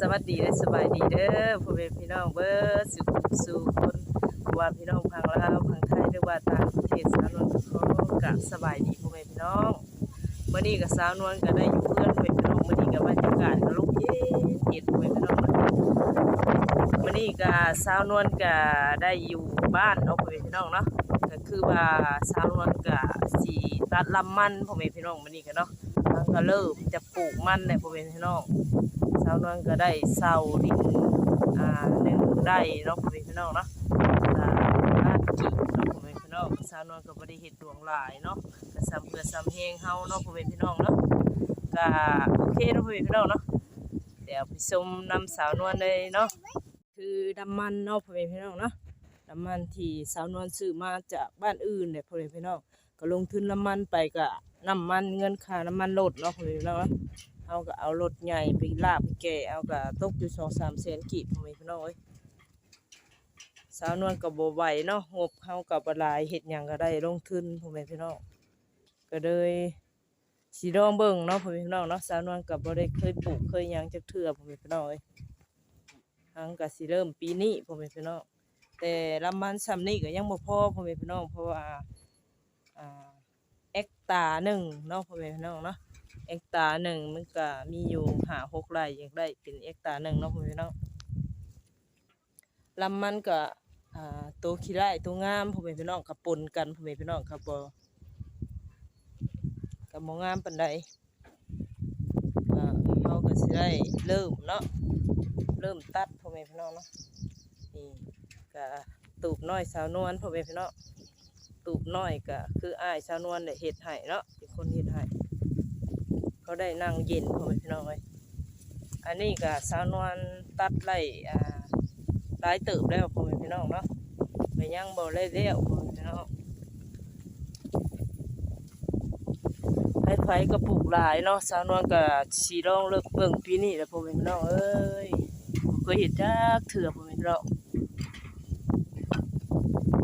สวัสดีและสบายดีเด้อพ่อแม่พี่น้องเบิดสุขสู่คนว่าพี่น้องพังลาวพังไทยหรือว่าต่างประเทศสาวนวลก็ขอกะสบายดีพ่อแม่พี่น้องเมื้อนี้ก็สาวนวลก็ได้อยู่เพื่อนพ่อแม่พี่น้องเมื้อนี้ก็บบรรยากาศก็ลมเย็นเย็นพ่อแม่พี่น้องเมื้อนี้ก็สาวนวลก็ได้อยู่บ้านเนาะพ่อแม่พี่น้องเนาะก็คือว่าสาวนวลก็สิตัดลำมันพ่อแม่พี่น้องเมื้อนี้ก็เนาะก็เริ่มจะปลูกมันแล้วพ่อแม่พี่น้อง สาวนวลก็ได้เศร้าดินอ่าหนึ่งได้เนาะพ่อแม่พี่น้องเนาะอ่าห้ากี่เนาะพ่อแม่พี่น้องสาวนวลก็บ่ได้เฮ็ดดวงหลายเนาะก็ซ้ำเพื่อซ้ำแฮงเฮาเนาะพ่อแม่พี่น้องเนาะก็โอเคเนาะพ่อแม่พี่น้องเนาะเดี๋ยวไปชมนำสาวนวลเลยเนาะคือดำมันเนาะพ่อแม่พี่น้องเนาะดำมันที่สาวนวลซื้อมาจากบ้านอื่นเนี่ยพ่อแม่พี่น้องก็ลงทุนน้ำมันไปก็น้ำมันเงินค่าน้ำมันลดเนาะพ่อแม่พี่น้องเนาะ เอาก็เอารถใหญ่ไปลากไปแก่เอาก็ตกอยู่สองสามแสนกีบพ่อแม่พี่น้องเอ้ยสาวนวลกับโบไหวเนาะงบเฮากับหลายเฮ็ดหยังก็ได้ลงทุนพ่อแม่พี่น้องก็เลยสิลองเบิ่งเนาะพ่อแม่พี่น้องเนาะสาวนวลกับบ่ได้เคยปลูกเคยหยังจักเทื่อพ่อแม่พี่น้องเอ้ยหังก็สิเริ่มปีนี้พ่อแม่พี่น้องแต่ลำมันซ้ำนี้ก็ยังบ่พอพ่อแม่พี่น้องเพราะว่าอ่าเอ็กตาหนึ่งเนาะพ่อแม่พี่น้องเนาะ เอกตาหนึ่งมันก็มีอยู่หาหกไร่อยากได้เป็นเอกตาหนึ่งเนาะพมพี่น้องลำมันก็ตัวขี้ไร่ตัวงามพ่อแม่พี่น้องกับปนกันพ่อแม่พี่น้องครับบ่กับบ่งามปานใดเฮาก็สิได้เริ่มเนาะเริ่มตัดพ่อแม่พี่น้องเนาะนี่ก็ตูบน้อยสาวนวลพ่อแม่พี่น้องตูบน้อยก็คืออ้ายสาวนวลได้เฮ็ดให้เนาะเป็นคนเฮ็ดให้ เขาได้นั่งเย็นพอแม่พี่น้องเลยอันนี้ก็สาวนวลตัดไล่อ่าหลายเติบแล้วพอแม่พี่น้องเนาะไปยังบ่ได้แล้วพอแม่พี่น้องไผไผก็ปลูกหลายเนาะสาวนวลก็สีลองเลิกเบิ่งปีนี้แหล้วพอแม่พี่น้องเอ้ยเคยเห็นจักเถื่อพอแม่พี่น้อง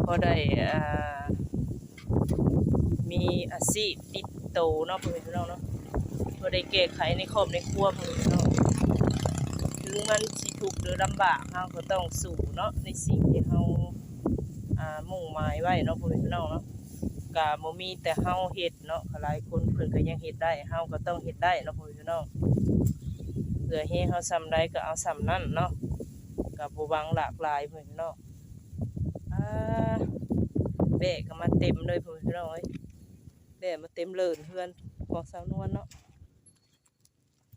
พอได้อ่ามีอาชีพติดโตเนาะพอแม่พี่น้องเนาะ บ่ได้แก้ไขในครอบในครัวพ่อแม่พี่น้องถึงมันสิทุกข์หรือลำบากเฮาก็ต้องสู้เนาะในสิ่งที่เฮาอ่ามุ่งหมายไว้เนาะพ่อแม่พี่น้องเนาะก็บ่มีแต่เฮาเฮ็ดเนาะหลายคนเพิ่นก็ยังเฮ็ดได้เฮาก็ต้องเฮ็ดได้เนาะพ่อแม่พี่น้องเพื่อให้เฮาซ้ำใดก็เอาซ้ำนั้นเนาะก็บ่หวังหลากหลายพ่อแม่พี่น้องอ่าแบกก็มาเต็มเลยพ่อแม่พี่น้องเอ้ยแบกมาเต็มเลินเพื่อนของสาวนวลเนาะ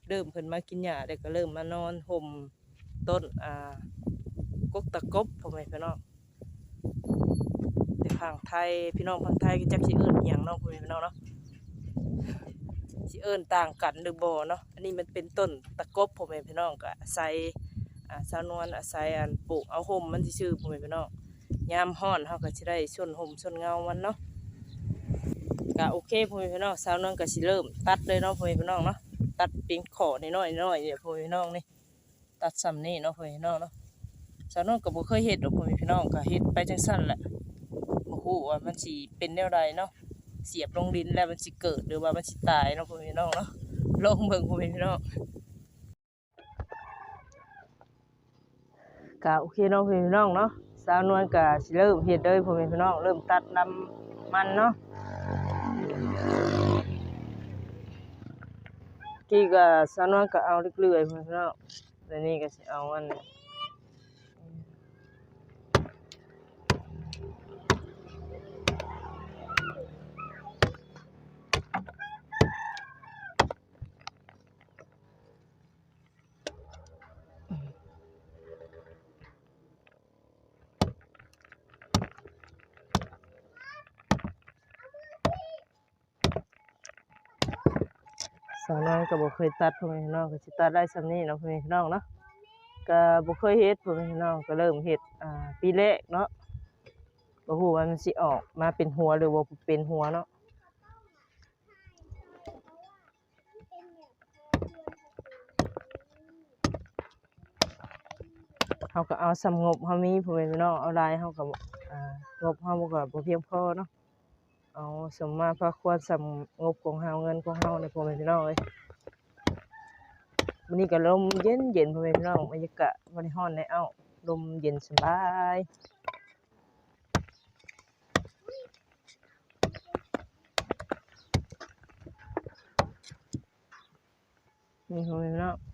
เริ่มเพิ่นมากินหญ้าแล้วก็เริ่มมานอนห่มต้นอ่ากกตะกบพ่อแม่พี่น้องแต่ทางไทยพี่น้องทางไทยก็จักสิเอิ้นอิหยังเนาะพ่อแม่พี่น้องเนาะสิเอิ้นต่างกันหรือบ่เนาะอันนี้มันเป็นต้นตะกบพ่อแม่พี่น้องก็อาศัยอ่าสาวนวลอาศัยอันปลูกเอาห่มมันซื่อพ่อแม่พี่น้องยามร้อนเฮาก็สิได้ชนห่มชนเงามันเนาะก็โอเคพ่อแม่พี่น้องสาวนวลก็สิเริ่มตัดเลยเนาะพ่อแม่พี่น้องเนาะ ตัดเป็นขอนน้อยน้อยเดี๋ยวพ่อพี่น้องนี่ตัดซ้ำนี่เนาะพ่อพี่น้องเนาะสาวน้องก็บ่เคยเฮ็ดดอกพ่อพี่น้องก็เฮ็ดไปจังซั่นแหละบ่ฮู้ว่ามันสิเป็นแนวใดเนาะเสียบลงดินแล้วมันสิเกิดหรือว่ามันสิตายเนาะพ่อพี่น้องเนาะลองเบิ่งพ่อพี่น้องก็โอเคเนาะพ่อพี่น้องเนาะสาวนวลก็สิเริ่มเฮ็ดเลยพ่อพี่น้องเริ่มตัดลำมันเนาะ กี่ก็สานวนก็เอาเรื่อยๆเพุ่นเนาะแต่นี่ก็สิเอาอันาวนวนก็บ่เคยตัดพ่อแม่พี่น้องก็สิตัดได้ส่ำนี้เนาะพ่อแม่พี่น้องเนาะก็บ่เคยเฮ็ดพ่อแม่พี่น้องก็เริ่มเฮ็ดอ่าปีแรกเนาะบ่ฮู้ว่ามันสิออกมาเป็นหัวหรือว่าบ่เป็นหัวเนาะเขาก็เอาสำงบเขามีพ่อแม่พี่น้องเอาลายเขาก็อ่างบเขาก็บ่เพียงพอเนาะ เอาสมมาพระควรสำงบของเฮาเงินของเฮาในพ่อแม่พี่น้องเอ้ยวันนี้ก็ลมเย็นเย็นพ่อแม่พี่น้องบรรยากาศบ่ได้ร้อนในเอ้าลมเย็นสบายนี่พ่อแม่พี่น้อง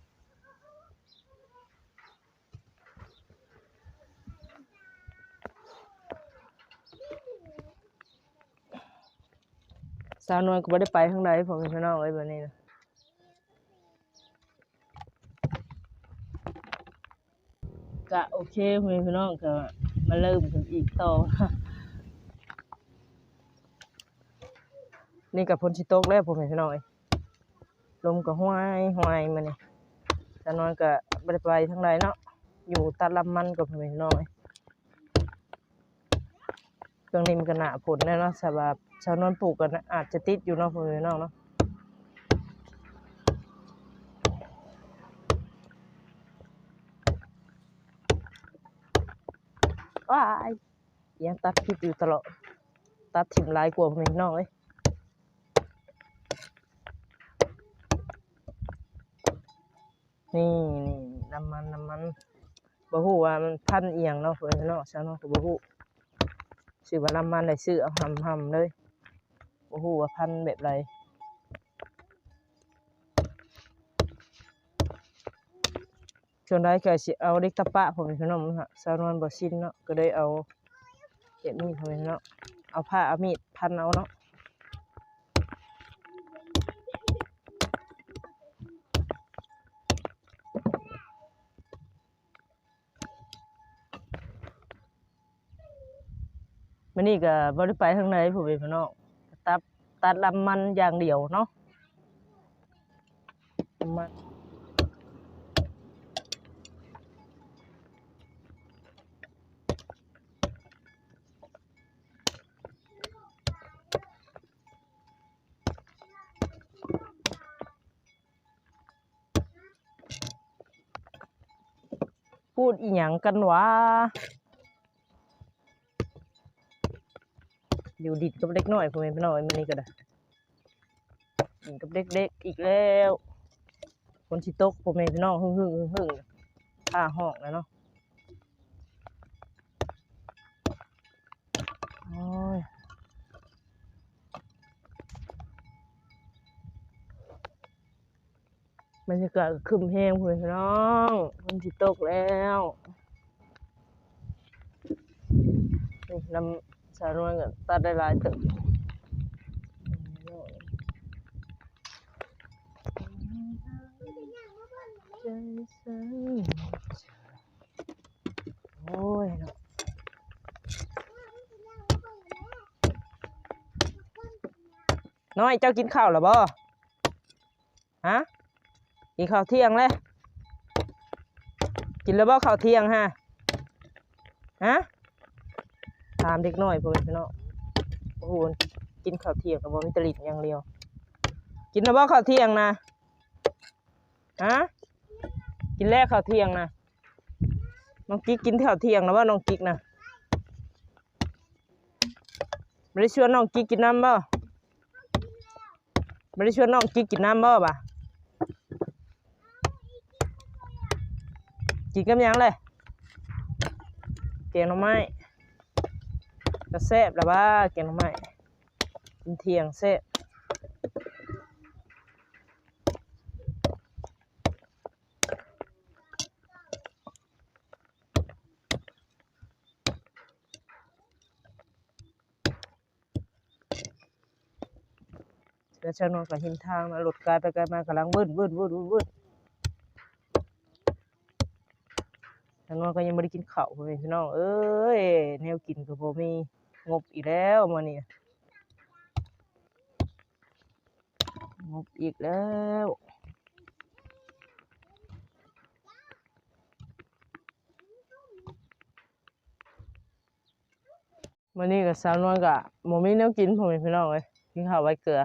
สาวนวลก็บ่ได้ไปทางใดพ่อแม่พี่น้องเอ้ยบัดนี้นะก็โอเคพ่อแม่พี่น้องก็มาเริ่มกันอีกต่อนี่กับพลชิโต๊กแล้วพ่อแม่พี่น้องเอ้ลมก็ห้วยห้วยมาเนี่จานอนก็บ่ได้ไปทางใดเนาะอยู่ตัดลำมันกับพ่อแม่พี่น้อง เครื่องนี้มันก็หนาผลแน่เนาะสำหรับชาวนอนปลูกกันอาจจะติดอยู่เนาะพ่อแม่พี่น้องเนาะว้ายยังตัดคลิปอยู่ตลอด ตัดถิ่มลายกว่าพ่อแม่น้องเอ้ยนี่นี่น้ำมันน้ำมันบ่ฮู้ว่ามันพันเอียงเนาะพ่อแม่พี่น้องชาวนาะก็บ่ฮู้ ชื่อว่าน้ำมันได้ซื้อเอาหำหำเลยโอ้โหพันแบบไรช่วงไดก็สิเอาเด็กตะปะผมพี่น้องฮะสาวนบ่ชินเนาะก็ได้เอาเก็บนี้พ่อแม่พี่น้องเอาผ้าเอามีดพันเอาเนาะ มันนี่ก็บ่ได้ไปทางไหนผมเองพี่น้องตัดตัดลำมันอย่างเดียวเนาะลำมันพูดอีหยังกันวะ อยู่ดิดกับเด็กน้อยพ่อแม่พี่น้องมันนี่ก็ได้ดิดกับเด็กๆอีกแล้วคนสิตกพ่อแม่พี่น้องหึ่งหึ่งหึ่งผ้าห้องนะเนาะโอ้ยบรรยากาศคึมแห้งพ่อแม่พี่น้องคนสิตกแล้วนี่ลำ สาวนวลก็ตัดได้หลายตึกโอ้ยเนาะน้อยเจ้ากินข้าวหรอบ่ฮะกินข้าวเที่ยงเลยกินแล้วบ่ข้าวเที่ยงฮะฮะามเด็กน้อยพวกนี้พี่น้องโอ้โหกินข้าวเที่ยงกับบ่มีแตลิดอย่างเดียว กินแล้วบ่ข้าวเที่ยงนะฮะกินแรกข้าวเที่ยงนะน้องกิ๊กกินข้าวเที่ยงนะว่าน้องกิ๊กนะไม่ได้ชวนน้องกิ๊กกินน้ำบ่ไม่ได้ชวนน้องกิ๊กกินน้ำบ่ป่ะกินกับยังเลยเกียงหน่อไม้ ก็แซ่บแล้วว่าแกงใหน่กินเที่ยงแซ่บแล้วชาวนอนกับหินทางนะรถกายไปไกลมากำลังเบิ้นเบิ้นเบิ้ นเบิ้นเบิ้นชาวนอนก็ยังไม่ได้กินข้าวพี่น้อง เอ้ยแนวกินก็บ่มีงบอีกแล้วมาเนี่ยงบอีกแล้วมันนี่กับสาวนวลกับโมมีแนวกินผมพี่น้องเลยกินข้าวไว้เกลือ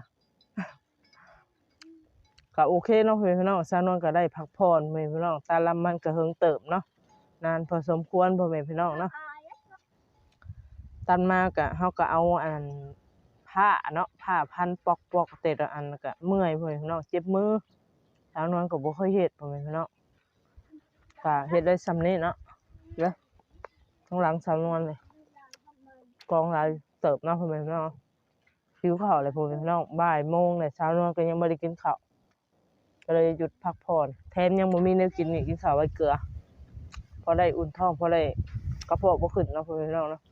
ก็โอเคเนาะพ่อแม่พี่น้องสาวนวลก็ได้พักผ่อนพี่น้องตาลำมันก็เฮิงเติบเนาะ นานพอสมควรพ่อแม่พี่น้องเนาะตันมากะเฮาก็เอาอันผ้าเนาะผ้าพันปอกปอกๆแต่ละอันก็เมื่อยเพิ่นเนาะเจ็บมือสาวนวลก็บ่เคยเฮ็ดพ่อแม่พี่น้องก็เฮ็ดได้ซำนี้เนาะเด้อข้างหลังสาวนวลเลยกองลายเติบเนาะพ่อแม่พี่น้องหิวข้าวเลยพ่อแม่พี่น้องบ่ายโมงเลยสาวนวลก็ยังบ่ได้กินข้าวก็เลยหยุดพักผ่อนแถมยังบ่มีแนวกินนี่กินข้าวไว้เกลือ พอได้อุ่นท้องพอได้กระเพาะบ่ขึ้นเนาะพ่อแม่พี่น้องเนาะ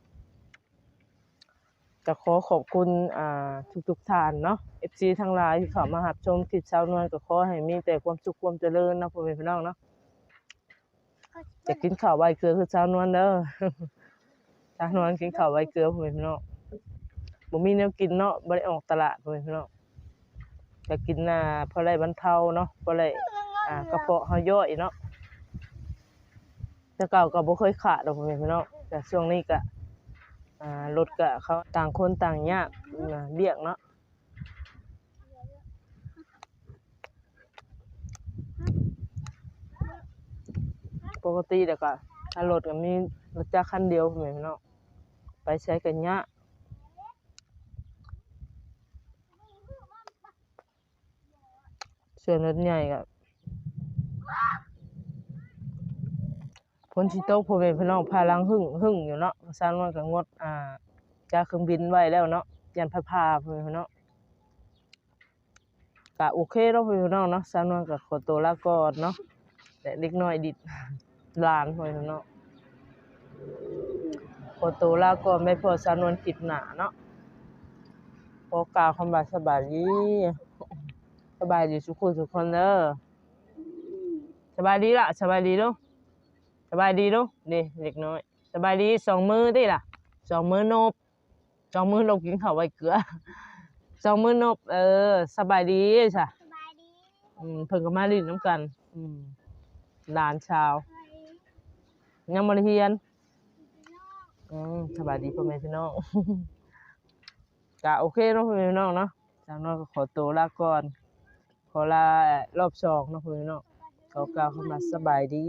จะขอขอบคุณอ่าทุกๆท่านเนาะ FC ทั้งหลายที่เข้ามารับชมคลิปสาวนวลก็ขอให้มีแต่ความสุขความเจริญเนาะพ่อแม่พี่น้องเนาะจะกินข้าวไว้เกลือคือสาวนวลเด้อสาวนวลกินข้าวไว้เกลือพ่อแม่พี่น้องบ่มีแนวกินเนาะบ่ได้ออกตลาดพ่อแม่พี่น้องจะกินน่ะพอได้บรรเทาเนาะพอได้อ่ากระเพาะเฮาย่อยเนาะ แต่เก่าก็บ่เคยขาดดอกพ่อแม่พี่น้องแต่ช่วงนี้ก็อ่ารถก็เขาต่างคนต่างยากนะเรียกเนาะปกติแล้วก็ถ้ารถก็มีรถจักรคันเดียวพ่อแม่พี่น้องไปใช้กันยากส่วนรถใหญ่ก็ ฝนสิตกพ่อแม่พี่น้องพาลังหึ่งหึ่งอยู่เนาะซานว่าก็งดอ่าจากเครื่องบินไว้แล้วเนาะยันพาพาพ่อแม่พี่น้องก็โอเคเนาะพ่อแม่พี่น้องเนาะซานว่าก็ขอตัวลาก่อนเนาะแต่เด็กน้อยดิดลานพ่อแม่พี่น้องขอตัวลาก่อนไม่พอซานวนคลิปหน้าเนาะขอกล่าวคำว่าสบายดีสบายดีทุกคนทุกคนเด้อสบายดีละสบายดีเนาะ บายดีลูกนี่เด็กน้อย สบายดีสองมือติล่ะสองมือนบสองมือนบกินข้าวไว้เกลือสองมือนบเออ สบายดีจ้ะสบายดีอืมเพิ่นก็มาลิ้นน้ำกัน อืมหลานชาวสบายดียังบ่ได้เรียนพี่น้องอืมสบายดีพ่อแม่พี่น้องก็โอเคเนาะพ่อแม่พี่น้องเนาะจากนั้นก็ขอตัวลาก่อน ขอลารอบสองเนาะพ่อแม่พี่น้องขอกล่าวคำว่าสบายดี